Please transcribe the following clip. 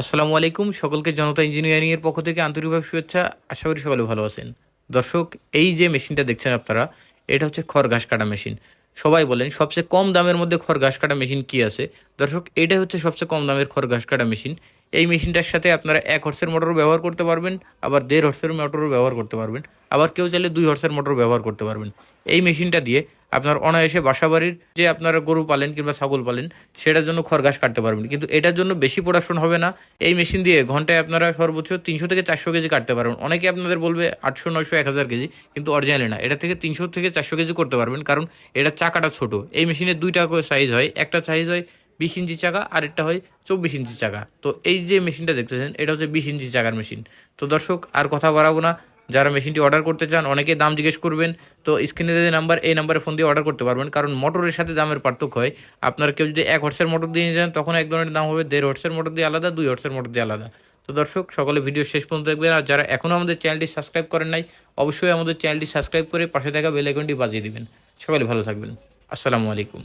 আসসালামু আলাইকুম, সকলকে জনতা ইঞ্জিনিয়ারিংয়ের পক্ষ থেকে আন্তরিকভাবে শুভেচ্ছা। আশা করি সকলে ভালো আছেন। দর্শক, এই যে মেশিনটা দেখছেন আপনারা, এটা হচ্ছে খড় ঘাস কাটা মেশিন। সবাই বলেন, সবচেয়ে কম দামের মধ্যে খড় ঘাস কাটা মেশিন কি আছে? দর্শক, এটাই হচ্ছে সবচেয়ে কম দামের খড় ঘাস কাটা মেশিন। এই মেশিনটার সাথে আপনারা এক হর্সের মোটর ব্যবহার করতে পারবেন, আবার দেড় হর্সের মোটরও ব্যবহার করতে পারবেন, আবার কেউ চাইলে দুই হর্সের মোটর ব্যবহার করতে পারবেন। এই মেশিনটা দিয়ে আপনার অনায়াসে বাসাবাড়ির যে আপনারা গরু পালেন কিংবা ছাগল পালেন, সেটার জন্য খরগাছ কাটতে পারবেন। কিন্তু এটার জন্য বেশি প্রোডাকশন হবে না। এই মেশিন দিয়ে ঘন্টায় আপনারা সর্বোচ্চ তিনশো থেকে চারশো কেজি কাটতে পারবেন। অনেকে আপনাদের বলবে আটশো, নয়শো, এক হাজার কেজি, কিন্তু অরিজিনালি না। এটা থেকে তিনশো থেকে চারশো কেজি করতে পারবেন, কারণ এটা চাকাটা ছোট। এই মেশিনের দুইটা সাইজ হয়। একটা সাইজ হয় বিশ ইঞ্চি চাকা আর একটা হয় চব্বিশ ইঞ্চি চাকা। তো এই যে মেশিনটা দেখতেছেন, এটা হচ্ছে বিশ ইঞ্চি চাকার মেশিন। তো দর্শক, আর কথা বাড়াবো না। যারা মেশিনটি অর্ডার করতে চান, অনেকে দাম জিজ্ঞেস করবেন। তো স্ক্রিনে যে নাম্বার এই নাম্বারে ফোন দিয়ে অর্ডার করতে পারবেন। কারণ মোটরের সাথে দামের পার্থক্য হয়। আপনার কেউ যদি এক হর্সের মোটর দিয়ে যান, তখন এক ধরনের দাম হবে দেড় হর্সের মোটর দিয়ে আলাদা, দুই হর্সের মোটর দিয়ে আলাদা। তো দর্শক, সকলে ভিডিও শেষ পর্যন্ত দেখবেন। আর যারা এখনও আমাদের চ্যানেলটি সাবস্ক্রাইব করেন নাই, অবশ্যই আমাদের চ্যানেলটি সাবস্ক্রাইব করে পাশে থাকা বেল আইকনটি বাজিয়ে দেবেন। সকলে ভালো থাকবেন। আসসালামু আলাইকুম।